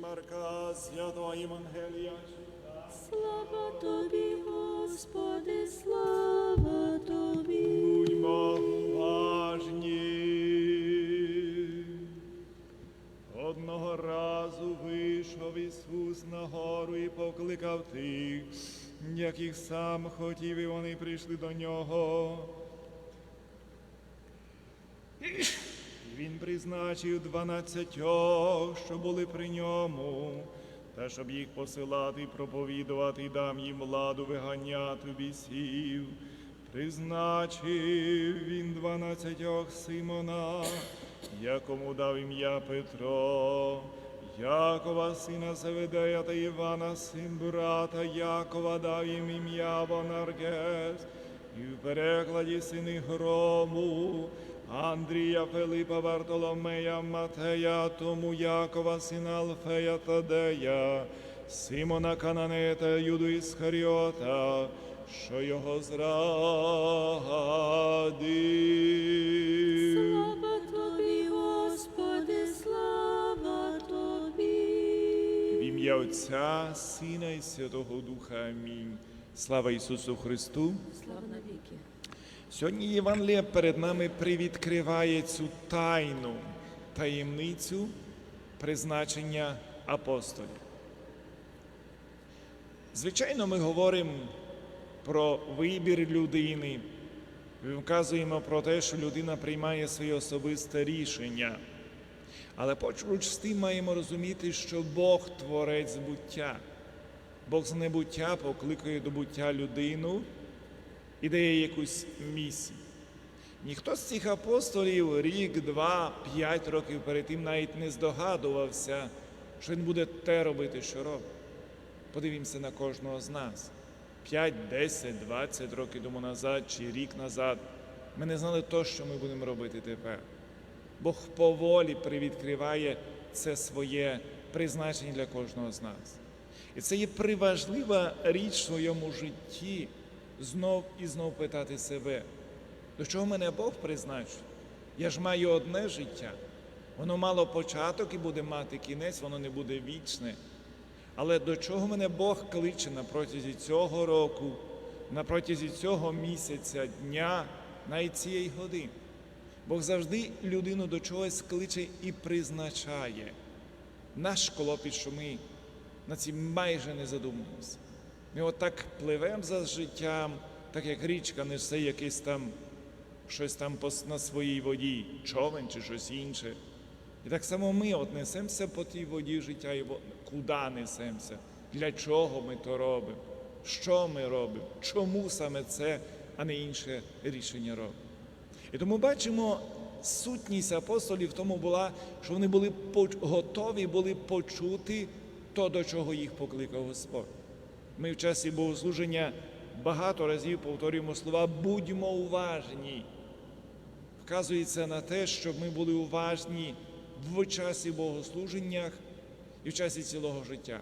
Марка, святого Євангелія. Слава тобі, Господи, слава тобі. Будьмо уважні. Одного разу вийшов Ісус на гору і покликав тих, яких сам хотів, і вони прийшли до нього. Призначив дванадцятьох, що були при ньому, та щоб їх посилати, проповідувати, дам їм владу виганяти бісів. Призначив він дванадцятьох Симона, якому дав ім'я Петро, Якова, сина Заведея та Івана, син брата Якова, дав їм ім'я Бонаргес, і в перекладі сини грому, Андрія, Филипа, Вартоломея, Матея, тому Якова, сина Алфея Тадея, Симона Кананета, Юду Іскаріота, що його зрадив. Слава тобі, Господи, слава тобі. В ім'я Отця, Сина і Святого Духа. Амінь. Слава Ісусу Христу! Слава навіки. Сьогодні Євангелія перед нами привідкриває цю тайну таємницю призначення апостолів. Звичайно, ми говоримо про вибір людини, ми вказуємо про те, що людина приймає своє особисте рішення. Але поруч з тим маємо розуміти, що Бог творець буття. Бог з небуття покликає до буття людину і дає якусь місію. Ніхто з цих апостолів рік, два, п'ять років перед тим навіть не здогадувався, що він буде те робити, що робить. Подивімося на кожного з нас. 5, 10, 20 років тому назад чи рік назад ми не знали то, що ми будемо робити тепер. Бог поволі привідкриває це своє призначення для кожного з нас. І це є приважлива річ в своєму житті знов і знов питати себе, до чого мене Бог призначив? Я ж маю одне життя. Воно мало початок і буде мати кінець, воно не буде вічне. Але до чого мене Бог кличе на протязі цього року, на протязі цього місяця, дня, навіть цієї години? Бог завжди людину до чогось кличе і призначає. Наш клопіт, що ми на цим майже не задумуємося. Ми отак пливемо за життям, так як річка несе якесь там щось там на своїй воді, човен чи щось інше. І так само ми от несемося по тій воді життя і куди несемося, для чого ми то робимо, що ми робимо, чому саме це, а не інше рішення робимо. І тому бачимо, сутність апостолів тому була, що вони були готові були почути то, до чого їх покликав Господь. Ми в часі богослуження багато разів повторюємо слова будьмо уважні. Вказується на те, щоб ми були уважні в часі богослуженнях і в часі цілого життя.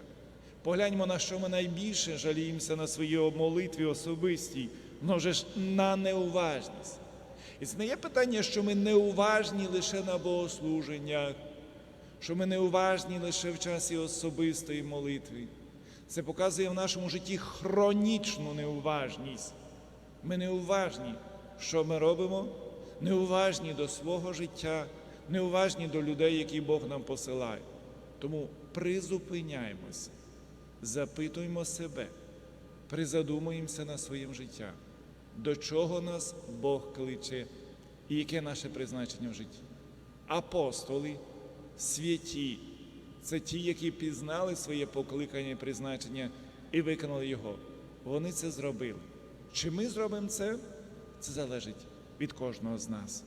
Погляньмо, на що ми найбільше жаліємося на своїй молитві особистій, може ж на неуважність. І це не є питання, що ми неуважні лише на богослуженнях, що ми неуважні лише в часі особистої молитви. Це показує в нашому житті хронічну неуважність. Ми неуважні, що ми робимо, неуважні до свого життя, неуважні до людей, які Бог нам посилає. Тому призупиняємося, запитуємо себе, призадумуємося на своїм життям, до чого нас Бог кличе і яке наше призначення в житті. Апостоли, святі, це ті, які пізнали своє покликання і призначення і виконали його. Вони це зробили. Чи ми зробимо це? Це залежить від кожного з нас.